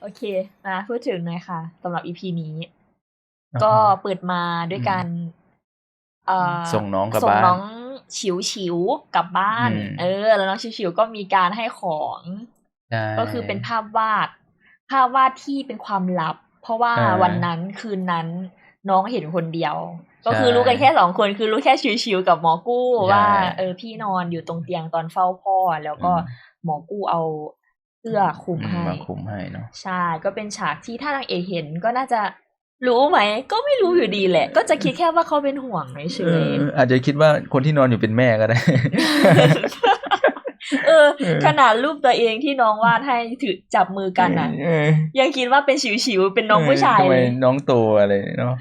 โอเคมาพูดถึงหน่อยค่ะสำหรับอีพีนี้ ก็เปิดมาด้วยการเอ่อส่งน้องกลับส่งบ้านน้องฉิวฉิวๆกลับบ้านอืมเออ แล้วน้องฉิวฉิวๆก็มีการให้ของใช่ก็คือเป็นภาพวาด ภาพวาดที่เป็นความลับ เพราะว่าเออวันนั้นคืนนั้นน้องเห็นคนเดียว ก็คือรู้กันแค่สองคนคือรู้แค่ชิวๆกับหมอกู้ใช่ว่า เออพี่นอนอยู่ตรงเตียงตอนเฝ้าพ่อ แล้วก็อืมหมอกู้เอาเสื้อคลุมอืมให้มาคุมให้เนาะใช่ก็เป็นฉากที่ถ้านางเอกเห็นก็น่าจะรู้ไหม ก็ไม่รู้อยู่ดีแหละ ก็จะคิดแค่ว่าเขาเป็นห่วงเฉเอยออาจจะคิดว่าคนที่นอนอยู่เป็นแม่ก็ได้ๆเออเออ ขนาดรูปตัวเองที่น้องวาดให้ถือจับมือกันน่ะเออยังคิดว่าเป็นฉิวๆเป็นน้องผู้ชายทำไมเลยน้องโตอะไรเนาะ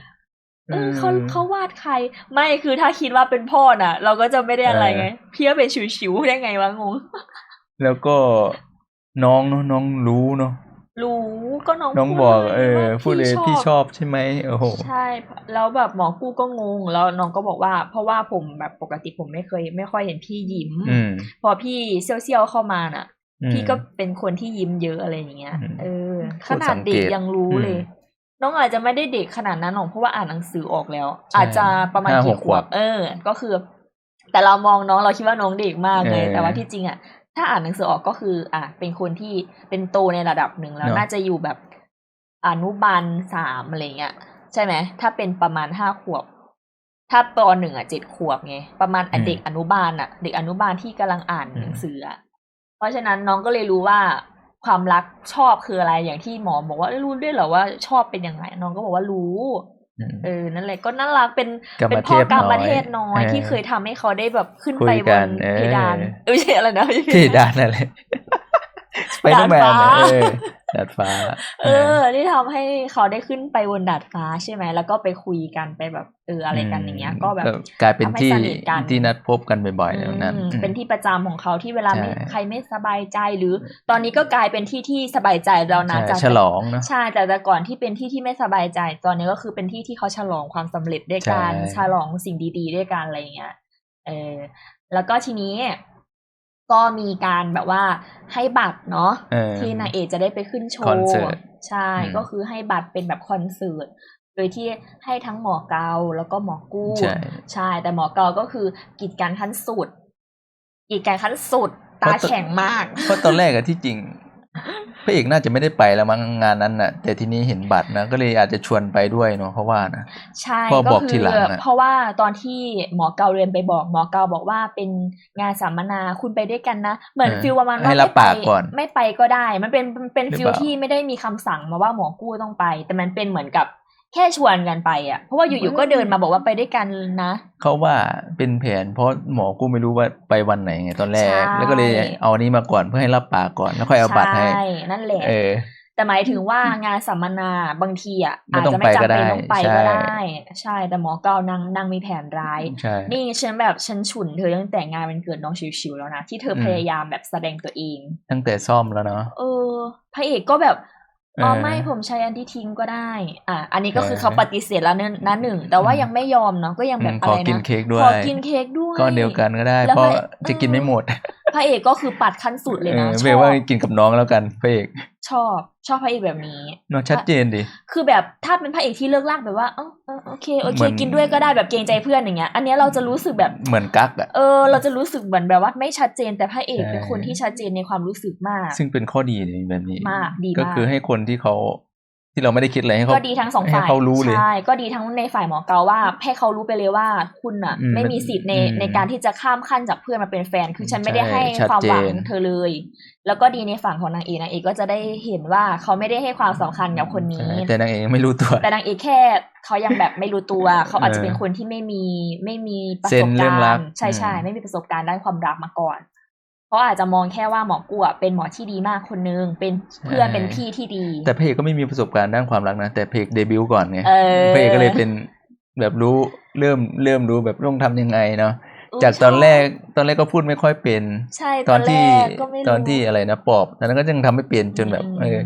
เออเขาเขาวาดใคร ไม่คือถ้าคิดว่าเป็นพ่อน่ะ เราก็จะไม่ได้อะไรไงพี่ว่าเป็นฉิวๆได้ไงวะงงแล้วก็ น้องเนาะน้องรู้เนาะรู้ก็น้องน้องพูดบอกลยเออว่าพูดเลยพี่ชอบใช่ไหมโอ้โหใช่แล้วแบบหมอกู้ก็งงแล้วน้องก็บอกว่า เพราะว่าผมแบบปกติผมไม่เคย ไม่ค่อยเห็นพี่ยิ้มอืมพอพี่เซี่ยวๆเข้ามาน่ะอืมพี่ก็เป็นคนที่ยิ้มเยอะอะไรอย่างเงี้ยอืมเออโคขตรนาสัดงเกตเด็กยังรู้เลยอืมน้องอาจจะไม่ได้เด็กขนาดนั้นหรอกเพราะว่าอ่านหนังสือออกแล้วใช่อาจจะประมาณห้าหกี่กขขววบบเออ ก็คือ แต่เรามองน้องเราคิดว่าน้องเด็กมากเลยเออแต่ว่าที่จริงอะ ถ้าอ่านหนังสือออกก็คือ อะเป็นคนที่เป็นโตในระดับหนึ่งแล้วเนอะน่าจะอยู่แบบอนุบาลสามอะไรเงี้ยใช่ไหมถ้าเป็นประมาณห้าขวบ ถ้าปหนึ่งอะเจ็ดขวบไงประมาณอะเด็กอนุบาลอะ เด็กอนุบาลที่กำลังอ่านหนังสืออะเพราะฉะนั้นน้องก็เลยรู้ว่าความรักชอบคืออะไรอย่างที่หมอบอกว่าเอ้ยรู้ด้วยเหรอว่าชอบเป็นยังไงน้องก็บอกว่ารู้อืม เออนั่นแหละก็น่ารักเป็นกรรมเป็นพ่อกรรมเทพน้อยเทศน้อยเออที่เคยทำให้เขาได้แบบขึ้นคุยไปบกันนเออเพดานเออไม่ใช่อะไรนะไม่ใช่ที่ด้านนั่นแหละไปน้องแมนดาดฟ้าเออ ดาดฟ้า เออ ที่ทำให้เขาได้ขึ้นไปบนดาดฟ้าใช่ไหม แล้วก็ไปคุยกันไปแบบเอออะไรกันอย่างเงี้ย ก็แบบกลายเป็นทำให้ที่สนิทกันที่นัดพบกันบ่อยๆแล้วนั้นอืมอืมเป็นที่ประจำของเขาที่เวลาไม่ใช่ใครไม่สบายใจหรือ ตอนนี้ก็กลายเป็นที่ที่สบายใจแล้วนะใช่จากฉลองเนาะใช่แต่แต่ก่อนที่เป็นที่ที่ไม่สบายใจ ตอนนี้ก็คือเป็นที่ที่เขาฉลองความสำเร็จด้วยกันใช่ฉลองสิ่งดีๆด้วยกันอะไรอย่างเงี้ย เออ แล้วก็ทีนี้ ก็มีการแบบว่าให้บัตรเนาะเออที่นางเอกจะได้ไปขึ้นโชคอนว์เสิร์ตใช่อืมก็คือให้บัตรเป็นแบบคอนเสิร์ตโดยที่ให้ทั้งหมอเกาแล้วก็หมอกู้ใช่ใช่แต่หมอเกาก็คือกีดกันขั้นสุดกีดกันขั้นสุดตาแข็งมากเพราะตอนแรกอะที่จริง พระเอกน่าจะไม่ได้ไปแล้วมั้งงานนั้นน่ะ แต่ทีนี้เห็นบัตรนะก็เลยอาจจะชวนไปด้วยเนาะเพราะว่านะใช่พ่อก็บอกคืทีหลังอะเพราะว่าตอนที่หมอเกาเรียนไปบอกหมอเกาบอกว่าเป็นงานสัมมนาคุณไปด้วยกันนะ เหมือนเออฟิลประมาณว่าให้รับไม่ไปปากก่อนไม่ไปก็ได้ มันเป็นเป็นหรือฟิลเปล่าที่ไม่ได้มีคำสั่งมาว่าหมอกู้ต้องไป แต่มันเป็นเหมือนกับ แค่ชวนกันไปอะเพราะว่าอยู่ๆก็เดินมาบอกว่าไปด้วยกันนะเขาว่าเป็นแผน เพราะหมอกูไม่รู้ว่าไปวันไหนไงตอนแรกใช่แล้วก็เลยเอานี้มาก่อนเพื่อให้รับปากก่อนแล้วค่อยเอาบัตรให้ใช่นั่นแหละเออ แต่หมายถึงว่างานสัมมนาบางทีอะไม่อาจต้องจะไม่จำเป็นไปก็ได้ต้องไปใช่ก็ได้ ใช่แต่หมอเกานางนางมีแผนร้ายใช่นี่ฉันแบบฉันฉุนเธอตั้งแต่งานวันเกิดน้องชิวๆแล้วนะที่เธออมพยายามแบบแสดงตัวเอง ตั้งแต่ซ่อมแล้วเนาะเออพระเอกก็แบบ อ๋อเออไม่ผมใช้อันที่ทิ้งก็ได้ อะอันนี้ก็คือเออเขาปฏิเสธแล้วเนนะหนึ่ง แต่ว่าอืมยังไม่ยอมเนาะก็ยังแบบอืมอะขอไรกินนะเค้กด้วขอยกินเค้กด้วยก้อนเดียวกันก็ได้แล้วเพราะพระจะกินไม่หมดพระเอกก็คือปัดขั้นสุดเลยนะเออชเบลอว่าบกินกับน้องแล้วกันพระเอก ชอบชอบพระเอกแบบนี้เนาะชัดเจนดิคือแบบถ้าเป็นพระเอกที่เลิกลากแบบว่าเออเออโอเคโอเคเหมือนกินด้วยก็ได้แบบเกรงใจเพื่อนอย่างเงี้ย อันเนี้ยเราจะรู้สึกแบบเหมือนกักอะเออเราจะรู้สึกเหมือนแบบว่าไม่ชัดเจนแต่พระเอกใช่เป็นคนที่ชัดเจนในความรู้สึกมาก ซึ่งเป็นข้อดีในแบบนี้มากดีก็มากคือให้คนที่เขา ที่เราไม่ได้คิดอะไรให้เขาก็ดีทั้งสองฝ่ายให้เขารู้เลยใช่ก็ดีทั้งในฝ่ายหมอเกาว่าให้เขารู้ไปเลยว่าคุณอะอืมไม่มีสิทธิ์ในอืมในการที่จะข้ามขั้นจากเพื่อนมาเป็นแฟน คือฉันไม่ได้ใช่ให้ชัดความหวังเจนเธอเลย แล้วก็ดีในฝั่งของนางเอกนางเอกก็จะได้เห็นว่าเขาไม่ได้ให้ความสำคัญกับคนนี้ใช่แต่นางเอกยังไม่รู้ตัว แต่นางเอกแค่เขายังแบบไม่รู้ตัว เขาอาจจะเออเป็นคนที่ไม่มีไม่มีประเซสนบส์เรื่กาองรัรกณ์ใช่ใช่อืมไม่มีประสบการณ์ด้านความรักมาก่อน เขาอาจจะมองแค่ว่าหมอกูอะเป็นหมอที่ดีมากคนนึงเป็นเพื่อนเป็นพี่ที่ดี แต่พระเอกก็ไม่มีประสบการณ์ด้านความรักนะ แต่พระเอกเดบิวต์ก่อนไงเออพระเอกก็เลยเป็นแบบรู้เริ่มเริ่มรู้แบบต้องทำยังไงเนาะอุ๊ยจากตอนชบแรกตอนแรกก็พูดไม่ค่อยเป็นใช่ตอนที่แรกก็ไม่รู้ตอนที่อะไรนะปอบตอนนั้นก็ยังทำไม่เป็นจนแบบอืมเออ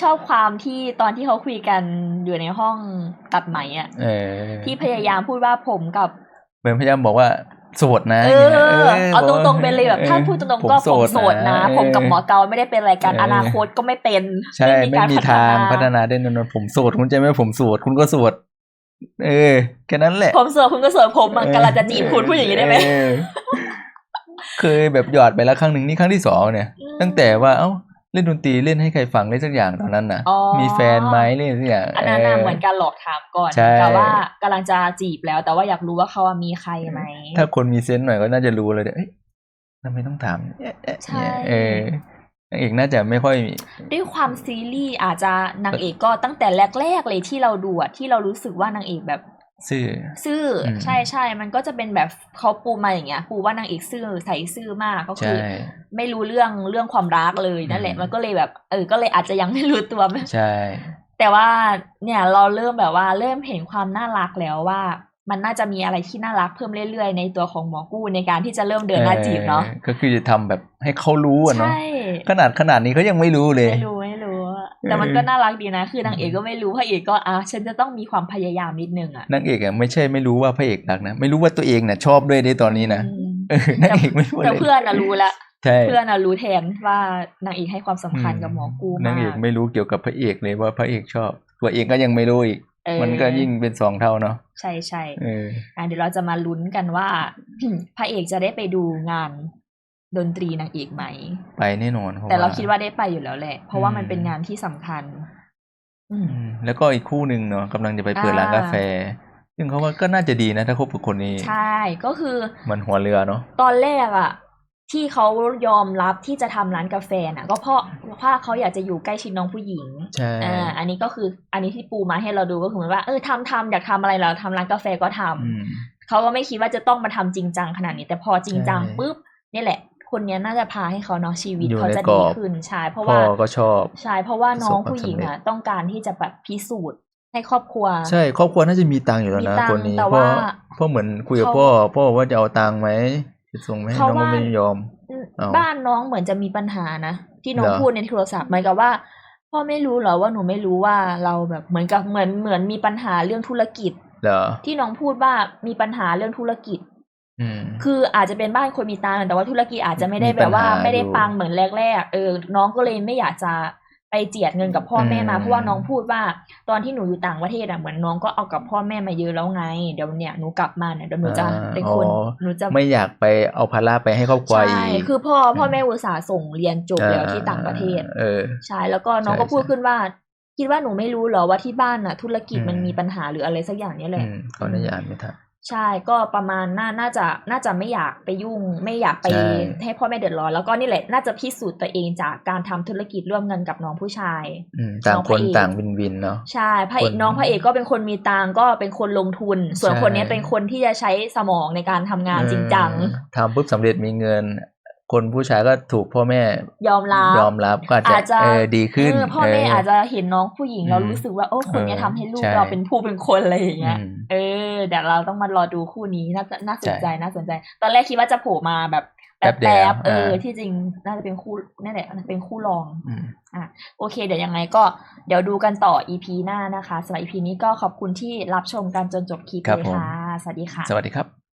ชอบความที่ตอนที่เขาคุยกันอยู่ในห้องตัดไหมอะเออที่พยายามพูดว่าผมกับเหมือนพยายามบอกว่า โสดนะเออย่างเงี้ยอเอาตรงๆไปเลยแบบออถ้าพูดตรงๆก็ผมโสดนะเออผมกับหมอเกาไม่ได้เป็นอะไรกันเอออนาคตก็ไม่เป็นใช่ไม่การมีทางพัฒนาได้แน่นอนผมโสดคุณจะไม่ผมโสดคุณก็โสดเออแค่นั้นแหละ ผมโสดคุณก็โสดผมอะกำลังจะจีบคุณพูดอย่างนี้ได้ไหมเออเคยแบบหยอดไปแล้วครั้งหนึ่งนี่ครั้งที่สองเนี่ยอืมตั้งแต่ว่าเอ้า เล่นดนตรีเล่นให้ใครฟังเล่นสักอย่างตอนนั้นน่ะอ๋อ มีแฟนไหมเล่นสักอย่างอันนั้นน่ะเหมือนการหลอกถามก่อนใช่ แต่ว่ากำลังจะจีบแล้ว แต่ว่าอยากรู้ว่าเขาอะมีใครไหม ถ้าคนมีเซนส์หน่อยก็น่าจะรู้เลยเดี๋ยวเอ้ยทำไมต้องถามเอ๊ะเอ๊ะใช่เนี่ยเออนางเอกน่าจะไม่ค่อยมี ด้วยความซีรีส์อาจจะนางเอกก็ตั้งแต่แรกๆเลยที่เราดูอะที่เรารู้สึกว่านางเอกแบบ ซื่อซื่ออมใช่ใช่มันก็จะเป็นแบบเขาปูมาอย่างเงี้ยปูว่านางเอกซื่อใส่ซื่อมากก็คืใช่อไม่รู้เรื่องเรื่องความรักเลยนั่นแหละอืมมันก็เลยแบบเออก็เลยอาจจะยังไม่รู้ตัวใช่ แต่ว่าเนี่ยเราเริ่มแบบว่าเริ่มเห็นความน่ารักแล้วว่า มันน่าจะมีอะไรที่น่ารักเพิ่มเรื่อยๆ ในตัวของหมอกู้ในการที่จะเริ่มเดินหน้าจีบเนาะออก็คือจะทำแบบให้เขารู้อะเนาะใช่ขนาดขนาดนี้เขายังไม่รู้เลยไม่รู้ไม่รู้อะ แต่มันก็น่ารักดีนะ คือนางเอกก็ไม่รู้พระเอกก็อะฉันจะต้องมีความพยายามนิดนึงอะนางเอกอะไม่ใช่ไม่รู้ว่าพระเอกรักนะไม่รู้ว่าตัวเองเนี่ยชอบด้วยในตอนนี้นะอืมเออนางเอกไม่รู้แต่เลยเพื่อนน่ะรู้ละใช่เพื่อนน่ะรู้แทนว่านางเอกให้ความสำคัญกับหมอกู้นามางเอกกไม่รู้เกี่ยวกับพระเอกเลยว่าพระเอกชอบ ตัวเองก็ยังไม่รู้อีกเออมันก็ยิ่งเป็นสองเท่าเนาะใช่ใช่เอออะเดี๋ยวเราจะมาลุ้นกันว่าพระเอกจะได้ไปดูงาน ดนตรีนางเอกไหม ไปแน่นอนพะแต่เราคิดว่าได้ไปอยู่แล้วแหละ เพราะว่าอืมมันเป็นงานที่สำคัญ อืมอืมแล้วก็อีกคู่หนึ่งเนาะกำลังจะไปเปิดร้านอ่ากาแฟ ซึ่งเขาว่าก็น่าจะดีนะ ถ้าคบกับคนนี้ ใช่ก็คือมันหัวเรือเนาะตอนแรกอะที่เขายอมรับที่จะทำร้านกาแฟน่ะ ก็เพราะเพราะเขาอยากจะอยู่ใกล้ชิดน้องผู้หญิงใช่อ่าอันนี้ก็คืออันนี้ที่ปูมาให้เราดูก็คือเหมือนว่าเออทำทำอยากทำอะไรเราทำร้านกาแฟก็ทำอืมเขาก็ไม่คิดว่าจะต้องมาทำจริงจังขนาดนี้ แต่พอจริงจังใช่ปุ๊บนี่แหละ คนเนี้ยน่าจะพาให้เขาเนาะชีวิตอยู่เขาในจะกรดีอบขึ้นใช่เพราะพ่อว่าก็ชอบใช่เพราะว่าน้องประสบความผู้หญิงสำเร็จอะต้องการที่จะแบบพิสูจน์ให้ครอบครัว ใช่ ครอบครัวน่าจะมีตังค์อยู่แล้วมีนะตังค์คนนี้แต่เพราะว่าเพราะเหมือนคุยกับเขาพ่อพ่อบอกว่าจะเอาตังค์ไหมจะส่งไหมให้เขาน้องก็ว่าไม่ยอมอืมเอาบ้านน้องเหมือนจะมีปัญหานะที่น้องเหรอพูดในโทรศัพท์เหมือนกับว่าพ่อไม่รู้เหรอว่าหนูไม่รู้ว่าเราแบบเหมือนกับเหมือนเหมือนมีปัญหาเรื่องธุรกิจเหรอที่น้องพูดว่ามีปัญหาเรื่องธุรกิจอืม คืออาจจะเป็นบ้านคนมีตังค์แต่ว่าธุรกิจอาจจะไม่ได้มีแบปับญหาว่าไม่ได้อยู่ปังเหมือนแรก ๆ เออ น้องก็เลยไม่อยากจะไปเจียดเงินกับพ่อแม่มาอืมเพราะว่าน้องพูดว่า ตอนที่หนูอยู่ต่างประเทศอะเหมือนน้องก็เอากับพ่อแม่มาเยอะแล้วไง เดี๋ยวเนี่ยหนูกลับมาเนี่ยเดี๋ยวหนูจะอ่าเป็นคนอ๋อหนูจะไม่อยากไปเอาภาระไปให้ครอบครัวใช่อีกคือพ่อพ่อแม่อุตส่าห์ส่งเรียนจบแล้วที่ต่างประเทศเออใช่แล้วก็น้องใช่ก็พูดใช่ขึ้นว่าคิดว่าหนูไม่รู้เหรอว่าที่บ้านน่ะ ธุรกิจอืมมันมีปัญหาหรืออะไรสักอย่างเนี้ยแหอืละมเขาน่าจะอ่านไม่ทัน ใช่ก็ประมาณน่าน่าจะน่าจะไม่อยากไปยุ่ง ไม่อยากไปใช่ ให้พ่อแม่เดือดร้อน แล้วก็นี่แหละน่าจะพิสูจน์ตัวเองจากการทำธุรกิจร่วมกันกับน้องผู้ชาย อืมต่างน้องคพระนเอกต่างวินวินเนาะ ใช่พระเอกคนน้องพระเอกก็เป็นคนมีตังค์ก็เป็นคนลงทุน ส่วนใช่ คนนี้เป็นคนที่จะใช้สมองในการทำงานจริงจังเออทำปุ๊บสำเร็จมีเงิน คนผู้ชายก็ถูกพ่อแม่ยอมรับยอมรับก็อาจอาจจะจะเออดีขึ้นเออพ่อแม่เอาจจะเห็นน้องผู้หญิงแล้วอืมรู้สึกว่าโอ้คนเนี้ยเออทำให้ลูกใช่เราเป็นผู้เป็นคนอะไรอย่างเงี้ยอืมเออเดี๋ยวเราต้องมารอดูคู่นี้น่าจะน่าสนใจใช่น่าสนใจ ตอนแรกคิดว่าจะโผล่มาแบบแป๊บเดียวบๆเอออ่าที่จริงน่าจะเป็นคู่นั่นแหละเป็นคู่รองอืมโอเค เดี๋ยวยังไงก็เดี๋ยวดูกันต่อ EP หน้านะคะสำหรับ EP นี้ก็ขอบคุณที่รับชมกันจนจบคลิปครับเลยผมค่ะสวัสดีค่ะ สวัสดีครับ